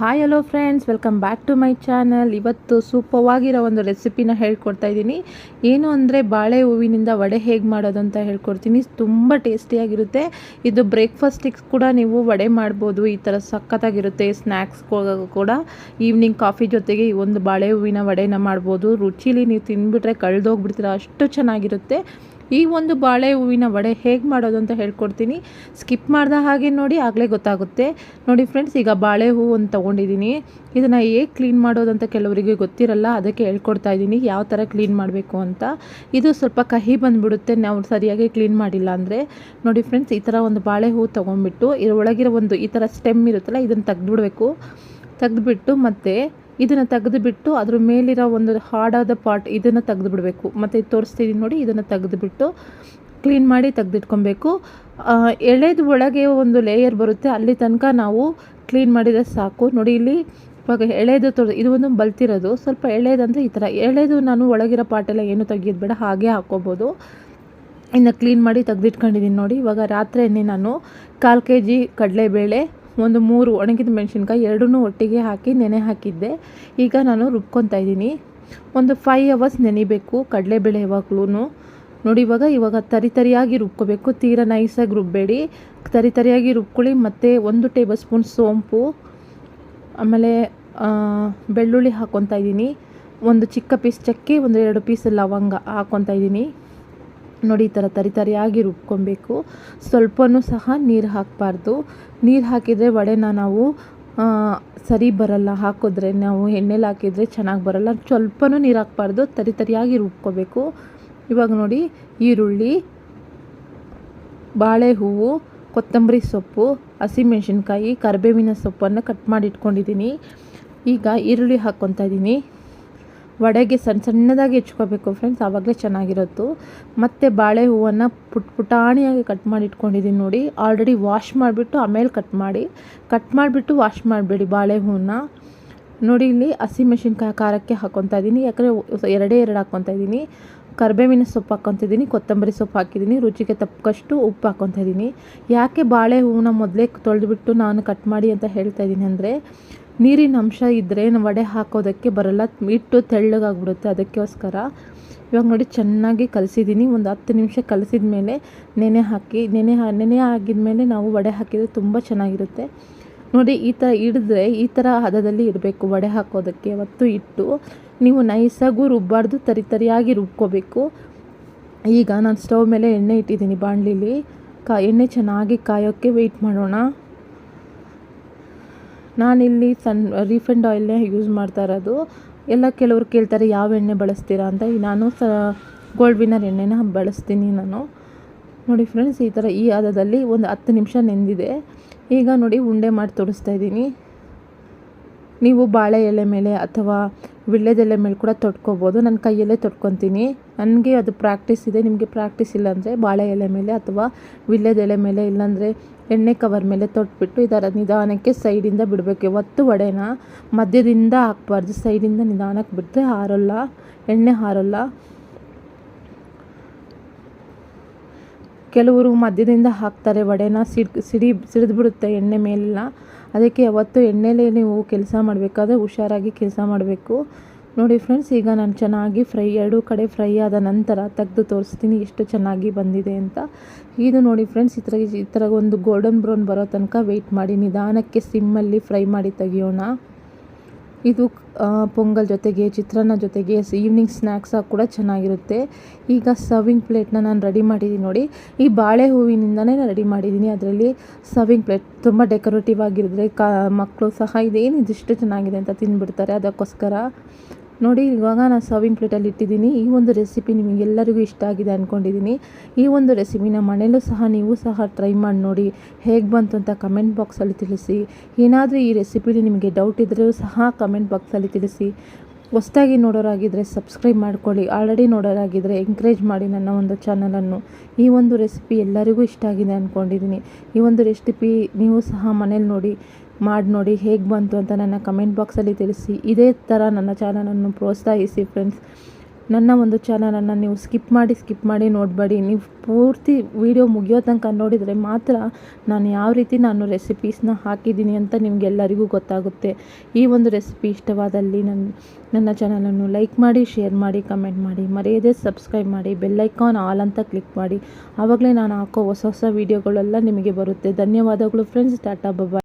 Hi hello friends welcome back to my channel ಇವತ್ತು ಸೂಪವಾಗಿರೋ ಒಂದು ರೆಸಿಪಿನ ಹೇಳ್ಕೊಡ್ತಾ ಇದ್ದೀನಿ. ಏನು ಅಂದರೆ ಬಾಳೆ ಹೂವಿನಿಂದ ವಡೆ ಹೇಗೆ ಮಾಡೋದು ಅಂತ ಹೇಳ್ಕೊಡ್ತೀನಿ. ತುಂಬ ಟೇಸ್ಟಿಯಾಗಿರುತ್ತೆ. ಇದು ಬ್ರೇಕ್ಫಾಸ್ಟಿಗೆ ಕೂಡ ನೀವು ವಡೆ ಮಾಡ್ಬೋದು. ಈ ಥರ ಸಖತ್ತಾಗಿರುತ್ತೆ ಸ್ನ್ಯಾಕ್ಸ್ ಕೂಡ. ಈವ್ನಿಂಗ್ ಕಾಫಿ ಜೊತೆಗೆ ಈ ಒಂದು ಬಾಳೆ ಹೂವಿನ ವಡೆನ ಮಾಡ್ಬೋದು. ರುಚಿಲಿ ನೀವು ತಿಂದುಬಿಟ್ರೆ ಕಳೆದೋಗ್ಬಿಡ್ತೀರ. ಅಷ್ಟು ಚೆನ್ನಾಗಿರುತ್ತೆ. ಈ ಒಂದು ಬಾಳೆ ಹೂವಿನ ವಡೆ ಹೇಗೆ ಮಾಡೋದು ಅಂತ ಹೇಳ್ಕೊಡ್ತೀನಿ. ಸ್ಕಿಪ್ ಮಾಡ್ದ ಹಾಗೆ ನೋಡಿ, ಆಗಲೇ ಗೊತ್ತಾಗುತ್ತೆ. ನೋಡಿ ಫ್ರೆಂಡ್ಸ್, ಈಗ ಬಾಳೆ ಹೂವು ಅಂತ ತೊಗೊಂಡಿದ್ದೀನಿ. ಇದನ್ನು ಹೇಗೆ ಕ್ಲೀನ್ ಮಾಡೋದು ಅಂತ ಕೆಲವರಿಗೆ ಗೊತ್ತಿರಲ್ಲ, ಅದಕ್ಕೆ ಹೇಳ್ಕೊಡ್ತಾ ಇದ್ದೀನಿ. ಯಾವ ಥರ ಕ್ಲೀನ್ ಮಾಡಬೇಕು ಅಂತ. ಇದು ಸ್ವಲ್ಪ ಕಹಿ ಬಂದುಬಿಡುತ್ತೆ, ನಾವು ಸರಿಯಾಗಿ ಕ್ಲೀನ್ ಮಾಡಿಲ್ಲ ಅಂದರೆ. ನೋಡಿ ಫ್ರೆಂಡ್ಸ್, ಈ ಥರ ಒಂದು ಬಾಳೆ ಹೂವು ತೊಗೊಂಡ್ಬಿಟ್ಟು, ಇದ್ರ ಒಳಗಿರೋ ಒಂದು ಈ ಥರ ಸ್ಟೆಮ್ ಇರುತ್ತಲ್ಲ, ಇದನ್ನು ತೆಗೆದುಬಿಡ್ಬೇಕು. ತೆಗೆದುಬಿಟ್ಟು ಮತ್ತು ಇದನ್ನು ತೆಗೆದುಬಿಟ್ಟು ಅದ್ರ ಮೇಲಿರೋ ಒಂದು ಹಾಡಾದ ಪಾರ್ಟ್ ಇದನ್ನು ತೆಗೆದುಬಿಡಬೇಕು. ಮತ್ತು ತೋರಿಸ್ತೀನಿ ನೋಡಿ, ಇದನ್ನು ತೆಗೆದುಬಿಟ್ಟು ಕ್ಲೀನ್ ಮಾಡಿ ತೆಗೆದಿಟ್ಕೊಬೇಕು. ಎಳೆದು ಒಳಗೆ ಒಂದು ಲೇಯರ್ ಬರುತ್ತೆ, ಅಲ್ಲಿ ತನಕ ನಾವು ಕ್ಲೀನ್ ಮಾಡಿದರೆ ಸಾಕು. ನೋಡಿ ಇಲ್ಲಿ ಇವಾಗ ಎಳೆದು ತೊಳೆದು ಇದು ಒಂದು ಬಲ್ತಿರೋದು. ಸ್ವಲ್ಪ ಎಳೆದಂದರೆ ಈ ಥರ ಎಳೆದು ನಾನು ಒಳಗಿರೋ ಪಾಟೆಲ್ಲ ಏನು ತೆಗಿಯೋದು ಬೇಡ ಹಾಗೆ ಹಾಕ್ಕೋಬೋದು. ಇನ್ನು ಕ್ಲೀನ್ ಮಾಡಿ ತೆಗೆದಿಟ್ಕೊಂಡಿದ್ದೀನಿ ನೋಡಿ. ಇವಾಗ ರಾತ್ರಿಯೇ ನಾನು ಕಾಲು ಕೆ ಜಿ ಕಡಲೆಬೇಳೆ ಒಂದು ಮೂರು ಒಣಗಿದ ಮೆಣಸಿನ್ಕಾಯಿ ಎರಡೂ ಒಟ್ಟಿಗೆ ಹಾಕಿ ನೆನೆ ಹಾಕಿದ್ದೆ. ಈಗ ನಾನು ರುಬ್ಕೊತಾ ಇದ್ದೀನಿ. ಒಂದು ಫೈವ್ ಅವರ್ಸ್ ನೆನಿಬೇಕು ಕಡಲೆಬೇಳೆ ಯಾವಾಗ್ಲೂ ನೋಡಿ, ಇವಾಗ ಇವಾಗ ತರಿ ತರಿಯಾಗಿ ರುಬ್ಕೋಬೇಕು. ತೀರ ನೈಸಾಗಿ ರುಬ್ಬೇಡಿ. ತರಿ ತರಿಯಾಗಿ ರುಬ್ಕೊಳ್ಳಿ, ಮತ್ತು ಒಂದು ಟೇಬಲ್ ಸ್ಪೂನ್ ಸೋಂಪು, ಆಮೇಲೆ ಬೆಳ್ಳುಳ್ಳಿ ಹಾಕ್ಕೊತಾ ಇದ್ದೀನಿ. ಒಂದು ಚಿಕ್ಕ ಪೀಸ್ ಚಕ್ಕೆ, ಒಂದು ಎರಡು ಪೀಸ್ ಲವಂಗ ಹಾಕ್ಕೊತಾ ಇದ್ದೀನಿ. ನೋಡಿ ಈ ಥರ ತರಿ ತರಿಯಾಗಿ ರುಬ್ಕೊಬೇಕು. ಸ್ವಲ್ಪನೂ ಸಹ ನೀರು ಹಾಕಬಾರ್ದು. ನೀರು ಹಾಕಿದರೆ ವಡೆನ ನಾವು ಸರಿ ಬರಲ್ಲ. ಹಾಕಿದ್ರೆ ನಾವು ಎಣ್ಣೆಲಿ ಹಾಕಿದರೆ ಚೆನ್ನಾಗಿ ಬರಲ್ಲ. ಸ್ವಲ್ಪನೂ ನೀರು ಹಾಕಬಾರ್ದು. ತರಿ ತರಿಯಾಗಿ ರುಬ್ಕೋಬೇಕು. ಇವಾಗ ನೋಡಿ, ಈರುಳ್ಳಿ ಬಾಳೆ ಹೂವು ಕೊತ್ತಂಬರಿ ಸೊಪ್ಪು, ಹಸಿಮೆಣ್ಸಿನ್ಕಾಯಿ, ಕರಿಬೇವಿನ ಸೊಪ್ಪನ್ನು ಕಟ್ ಮಾಡಿ ಇಟ್ಕೊಂಡಿದ್ದೀನಿ. ಈಗ ಈರುಳ್ಳಿ ಹಾಕ್ಕೊತಾ ಇದ್ದೀನಿ. ವಡೆಗೆ ಸಣ್ಣ ಸಣ್ಣದಾಗಿ ಹೆಚ್ಕೋಬೇಕು ಫ್ರೆಂಡ್ಸ್ ಆವಾಗಲೇ ಚೆನ್ನಾಗಿರುತ್ತೆ. ಮತ್ತು ಬಾಳೆ ಹೂವನ್ನು ಪುಟ್ ಪುಟಾಣಿಯಾಗಿ ಕಟ್ ಮಾಡಿ ಇಟ್ಕೊಂಡಿದ್ದೀನಿ ನೋಡಿ. ಆಲ್ರೆಡಿ ವಾಶ್ ಮಾಡಿಬಿಟ್ಟು ಆಮೇಲೆ ಕಟ್ ಮಾಡಿ. ಕಟ್ ಮಾಡಿಬಿಟ್ಟು ವಾಶ್ ಮಾಡಬೇಡಿ ಬಾಳೆ ಹೂವನ್ನ. ನೋಡಿ ಇಲ್ಲಿ ಹಸಿಮೆಣ್ಸಿನ್ಕಾಯಿ ಖಾರಕ್ಕೆ ಹಾಕ್ಕೊತಾ ಇದ್ದೀನಿ ಯಾಕಂದರೆ ಎರಡೇ ಎರಡು ಹಾಕ್ಕೊತಾ ಇದ್ದೀನಿ ಕರಿಬೇವಿನ ಸೊಪ್ಪು ಹಾಕ್ಕೊತಿದ್ದೀನಿ ಕೊತ್ತಂಬರಿ ಸೊಪ್ಪು ಹಾಕಿದ್ದೀನಿ ರುಚಿಗೆ ತಕ್ಕಷ್ಟು ಉಪ್ಪು ಹಾಕ್ಕೊತಾ ಇದ್ದೀನಿ ಯಾಕೆ ಬಾಳೆ ಹೂವನ್ನ ಮೊದಲೇ ತೊಳೆದುಬಿಟ್ಟು ನಾನು ಕಟ್ ಮಾಡಿ ಅಂತ ಹೇಳ್ತಾ ಇದ್ದೀನಿ ಅಂದರೆ ನೀರಿನ ಅಂಶ ಇದ್ದರೆ ವಡೆ ಹಾಕೋದಕ್ಕೆ ಬರಲ್ಲ. ಹಿಟ್ಟು ತೆಳ್ಳಗಾಗ್ಬಿಡುತ್ತೆ ಅದಕ್ಕೋಸ್ಕರ. ಇವಾಗ ನೋಡಿ ಚೆನ್ನಾಗಿ ಕಲಸಿದ್ದೀನಿ. ಒಂದು ಹತ್ತು ನಿಮಿಷ ಕಲಸಿದ ಮೇಲೆ ನೆನೆ ಹಾಕಿ, ನೆನೆ ನೆನೆ ಆಗಿದ್ಮೇಲೆ ನಾವು ವಡೆ ಹಾಕಿದರೆ ತುಂಬ ಚೆನ್ನಾಗಿರುತ್ತೆ. ನೋಡಿ ಈ ಥರ ಹಿಡಿದ್ರೆ ಈ ಥರ ಹದದಲ್ಲಿ ಇರಬೇಕು ವಡೆ ಹಾಕೋದಕ್ಕೆ. ಮತ್ತು ಇಟ್ಟು ನೀವು ನೈಸಾಗೂ ರುಬ್ಬಾರ್ದು, ತರಿ ತರಿಯಾಗಿ ರುಬ್ಕೋಬೇಕು. ಈಗ ನಾನು ಸ್ಟವ್ ಮೇಲೆ ಎಣ್ಣೆ ಇಟ್ಟಿದ್ದೀನಿ ಬಾಣಲಿಲಿ. ಕಾ, ಎಣ್ಣೆ ಚೆನ್ನಾಗಿ ಕಾಯೋಕ್ಕೆ ವೆಯ್ಟ್ ಮಾಡೋಣ. ನಾನಿಲ್ಲಿ ಸನ್, ರೀಫಂಡ್ ಆಯಿಲ್ನೇ ಯೂಸ್ ಮಾಡ್ತಾ ಇರೋದು. ಎಲ್ಲ ಕೆಲವರು ಕೇಳ್ತಾರೆ, ಯಾವ ಎಣ್ಣೆ ಬಳಸ್ತೀರಾ? ಅಂತ. ನಾನು ಸ ಗೋಲ್ಡ್ ವಿನರ್ ಎಣ್ಣೆನ ಬಳಸ್ತೀನಿ ನಾನು. ನೋಡಿ ಫ್ರೆಂಡ್ಸ್ ಈ ಥರ ಈ ಹದದಲ್ಲಿ ಒಂದು ಹತ್ತು ನಿಮಿಷ ನೆಂದಿದೆ. ಈಗ ನೋಡಿ ಉಂಡೆ ಮಾಡಿ ತೋರಿಸ್ತಾ ಇದ್ದೀನಿ. ನೀವು ಬಾಳೆ ಎಲೆ ಮೇಲೆ ಅಥವಾ ವಿಳ್ಳೆದೆಲೆ ಮೇಲೆ ಕೂಡ ತೊಟ್ಕೋಬೋದು ನನ್ನ ಕೈಯಲ್ಲೇ ತೊಟ್ಕೊತೀನಿ ನನಗೆ ಅದು ಪ್ರಾಕ್ಟೀಸ್ ಇದೆ. ನಿಮಗೆ ಪ್ರಾಕ್ಟೀಸ್ ಇಲ್ಲ ಅಂದರೆ ಬಾಳೆ ಎಲೆ ಮೇಲೆ ಅಥವಾ ವಿಳ್ಳೆದೆಲೆ ಮೇಲೆ ಇಲ್ಲಾಂದರೆ ಎಣ್ಣೆ ಕವರ್ ಮೇಲೆ ತೊಟ್ಬಿಟ್ಟು ಇದರ ನಿಧಾನಕ್ಕೆ ಸೈಡಿಂದ ಬಿಡಬೇಕು. ಯಾವತ್ತು ವಡೆನ ಮಧ್ಯದಿಂದ ಹಾಕ್ಬಾರ್ದು. ಸೈಡಿಂದ ನಿಧಾನಕ್ಕೆ ಬಿಟ್ಟರೆ ಹಾರಲ್ಲ, ಎಣ್ಣೆ ಹಾರಲ್ಲ. ಕೆಲವರು ಮಧ್ಯದಿಂದ ಹಾಕ್ತಾರೆ, ವಡೆನ ಸಿಡ್, ಸಿಡಿ, ಸಿಡಿದ್ಬಿಡುತ್ತೆ ಎಣ್ಣೆ ಮೇಲೆಲ್ಲ. ಅದಕ್ಕೆ ಯಾವತ್ತು ಎಣ್ಣೆಲೇ ನೀವು ಕೆಲಸ ಮಾಡಬೇಕಾದ್ರೆ ಹುಷಾರಾಗಿ ಕೆಲಸ ಮಾಡಬೇಕು. ನೋಡಿ ಫ್ರೆಂಡ್ಸ್, ಈಗ ನಾನು ಚೆನ್ನಾಗಿ ಫ್ರೈ, ಎರಡೂ ಕಡೆ ಫ್ರೈ ಆದ ನಂತರ ತೆಗೆದು ತೋರಿಸ್ತೀನಿ ಎಷ್ಟು ಚೆನ್ನಾಗಿ ಬಂದಿದೆ ಅಂತ. ಇದು ನೋಡಿ ಫ್ರೆಂಡ್ಸ್, ಈ ಥರ ಈ ಥರ ಒಂದು ಗೋಲ್ಡನ್ ಬ್ರೌನ್ ಬರೋ ತನಕ ವೆಯ್ಟ್ ಮಾಡಿ, ನಿಧಾನಕ್ಕೆ ಸಿಮ್ಮಲ್ಲಿ ಫ್ರೈ ಮಾಡಿ ತೆಗಿಯೋಣ. ಇದು ಪೊಂಗಲ್ ಜೊತೆಗೆ, ಚಿತ್ರಾನ್ನ ಜೊತೆಗೆ ಈವ್ನಿಂಗ್ ಸ್ನ್ಯಾಕ್ಸಾಗಿ ಕೂಡ ಚೆನ್ನಾಗಿರುತ್ತೆ. ಈಗ ಸರ್ವಿಂಗ್ ಪ್ಲೇಟ್ನ ನಾನು ರೆಡಿ ಮಾಡಿದ್ದೀನಿ ನೋಡಿ. ಈ ಬಾಳೆ ಹೂವಿನಿಂದನೇ ರೆಡಿ ಮಾಡಿದ್ದೀನಿ ಅದರಲ್ಲಿ ಸರ್ವಿಂಗ್ ಪ್ಲೇಟ್ ತುಂಬ ಡೆಕೋರೇಟಿವ್ ಆಗಿರಿದ್ರೆ, ಕಾ ಮಕ್ಕಳು ಸಹ ಇದೇನು ಇದಿಷ್ಟು ಚೆನ್ನಾಗಿದೆ ಅಂತ ತಿಂದುಬಿಡ್ತಾರೆ ಅದಕ್ಕೋಸ್ಕರ ನೋಡಿ, ಇವಾಗ ನಾನು ಸರ್ವಿಂಗ್ ಪ್ಲೇಟಲ್ಲಿ ಇಟ್ಟಿದ್ದೀನಿ. ಈ ಒಂದು ರೆಸಿಪಿ ನಿಮಗೆಲ್ಲರಿಗೂ ಇಷ್ಟ ಆಗಿದೆ ಅಂದ್ಕೊಂಡಿದ್ದೀನಿ ಈ ಒಂದು ರೆಸಿಪಿನ ಮನೇಲೂ ಸಹ ನೀವು ಸಹ ಟ್ರೈ ಮಾಡಿ ನೋಡಿ. ಹೇಗೆ ಬಂತು ಅಂತ ಕಮೆಂಟ್ ಬಾಕ್ಸಲ್ಲಿ ತಿಳಿಸಿ. ಏನಾದರೂ ಈ ರೆಸಿಪಿಲಿ ನಿಮಗೆ ಡೌಟ್ ಇದ್ದರೂ ಸಹ ಕಮೆಂಟ್ ಬಾಕ್ಸಲ್ಲಿ ತಿಳಿಸಿ. ಹೊಸದಾಗಿ ನೋಡೋರಾಗಿದ್ದರೆ ಸಬ್ಸ್ಕ್ರೈಬ್ ಮಾಡ್ಕೊಳ್ಳಿ. ಆಲ್ರೆಡಿ ನೋಡೋರಾಗಿದ್ದರೆ ಎಂಕರೇಜ್ ಮಾಡಿ ನನ್ನ ಒಂದು ಚಾನಲನ್ನು ಈ ಒಂದು ರೆಸಿಪಿ ಎಲ್ಲರಿಗೂ ಇಷ್ಟ ಆಗಿದೆ ಅಂದ್ಕೊಂಡಿದ್ದೀನಿ ಈ ಒಂದು ರೆಸಿಪಿ ನೀವು ಸಹ ಮನೇಲಿ ನೋಡಿ. ಮಾಡಿ ನೋಡಿ ಹೇಗೆ ಬಂತು ಅಂತ ನನ್ನ ಕಮೆಂಟ್ ಬಾಕ್ಸಲ್ಲಿ ತಿಳಿಸಿ. ಇದೇ ಥರ ನನ್ನ ಚಾನಲನ್ನು ಪ್ರೋತ್ಸಾಹಿಸಿ ಫ್ರೆಂಡ್ಸ್ ನನ್ನ ಒಂದು ಚಾನಲನ್ನು ನೀವು ಸ್ಕಿಪ್ ಮಾಡಿ ಸ್ಕಿಪ್ ಮಾಡಿ ನೋಡಬೇಡಿ. ನೀವು ಪೂರ್ತಿ ವಿಡಿಯೋ ಮುಗಿಯೋ ತನಕ ನೋಡಿದರೆ ಮಾತ್ರ ನಾನು ಯಾವ ರೀತಿ ನಾನು ರೆಸಿಪೀಸ್ನ ಹಾಕಿದ್ದೀನಿ ಅಂತ ನಿಮಗೆಲ್ಲರಿಗೂ ಗೊತ್ತಾಗುತ್ತೆ. ಈ ಒಂದು ರೆಸಿಪಿ ಇಷ್ಟವಾದಲ್ಲಿ ನನ್ನ ನನ್ನ ಚಾನಲನ್ನು ಲೈಕ್ ಮಾಡಿ ಶೇರ್ ಮಾಡಿ ಕಮೆಂಟ್ ಮಾಡಿ. ಮರೆಯದೇ ಸಬ್ಸ್ಕ್ರೈಬ್ ಮಾಡಿ ಬೆಲ್ಲೈಕಾನ್ ಆಲ್ ಅಂತ ಕ್ಲಿಕ್ ಮಾಡಿ. ಆವಾಗಲೇ ನಾನು ಹಾಕೋ ಹೊಸ ಹೊಸ ವೀಡಿಯೋಗಳೆಲ್ಲ ನಿಮಗೆ ಬರುತ್ತೆ. ಧನ್ಯವಾದಗಳು ಫ್ರೆಂಡ್ಸ್ ಟಾಟಾ ಬಾಬಾ